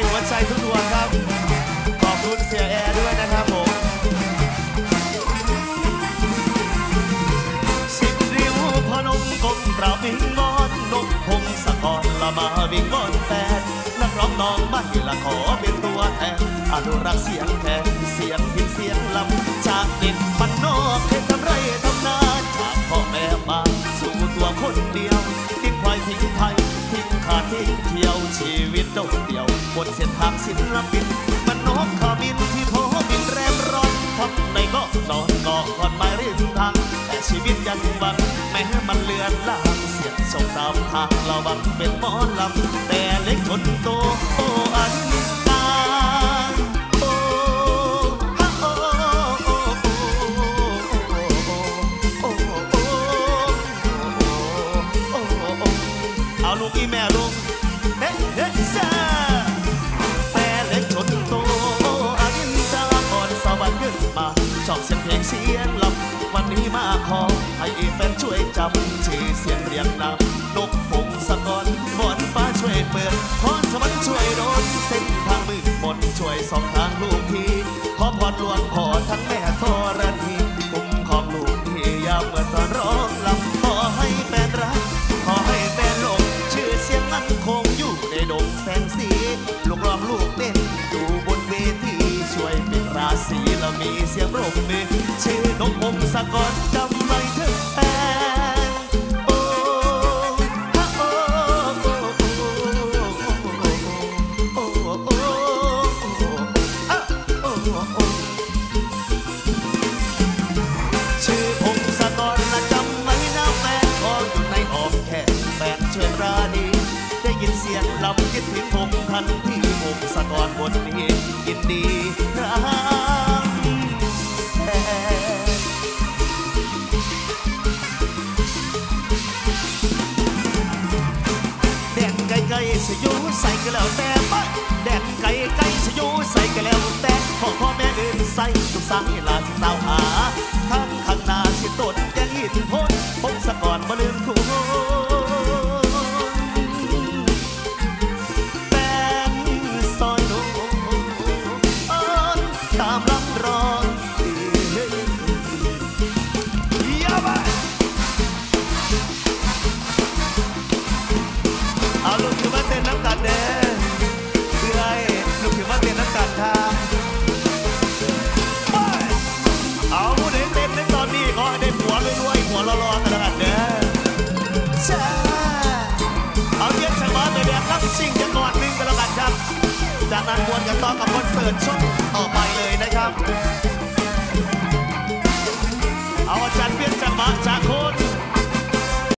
อยหัวใจทุกดวงครับ ขอบคุณเสียแอร์ด้วยนะครับผมสิบริ้วพนมกลมกราบวิงวอนนกพงศกรละมาวิงวอนแฟนนักร้องน้องไม่ละขอเป็นตัวแทนอนุรักษ์เสียงแทนเสียงพินเสียงลำจากเด็กมันนอกเททำไรทำนาจากพ่อแม่มาสู่ตัวคนเดียวทิ้งควายทิ้งไทยทิ้งขาทิ้งเที่ยวชีวิตโดดเดี่ยว บนเส้นทางศิลปินมันนกขมินที่โพบินแรมร้อนทำในก็นอนก็ก่อนไม่ริมทาง แต่ชีวิตยังหวังแม้มันเลือนลางเสียงส่งตามทางเราบังเป็นหมอลำแต่เล็กชนโตโอ้อันตาโอฮะโอ้โอโอโอโอโอโอโอเอาลูกอีแม่ลูก เสียงลำวันนี้มาขอให้แฟนช่วยจำชื่อเสียงเรียงนามนกพงศกรบอนฟ้าช่วยเปิดพรสวรรค์ช่วยโดนเส้นทางมืดมนช่วยสองทางลูกพี่ขอพรหลวงพ่อทั้งแม่ธรณีคุ้มของลูกพี่ยามเมื่อตอนร้องลำขอให้แฟนรักขอให้แฟนหลงชื่อเสียงมันคงอยู่ในดงแสงสีลูกร้องลูกเต้นอยู่น วยเรามีเสียงร่มเมฆชื่อนกพงศกรจำไว้เถอะแฟนโอ้ฮะโอ้โอ้โอ้โอ้โอ้อะโอโอชื่อพงศกรนะจำไว้นะแฟนขออยู่ในอ้อมแขนแฟนช่วยปราณีได้ยินเสียงลำคิดถึงผมทันที่พงศกรบนนี้ยินดีรัก ไก่สยูใส่ก็แล้วแต่ไปแดกไก่ไก่สยูใส่ก็แล้วแต่พ่อพ่อแม่เอื่นใส่ลูกสาวให้ลาสิสาวหาทั้งข้างหน้าสิตดแกงอิทธิพลพงศกรบ่ลืม วล้อๆกันแล้วกันเด้อจ้าเอาเยี่ยมใส่หมอไปเดียครับสิ่งจะก่อนดนึงกันแล้วกันครับ จากนั้นวนกันต่อกับคอนเสิร์ตช่วงต่อไปเลยนะครับ เอาอาจารย์เพียรจังาะ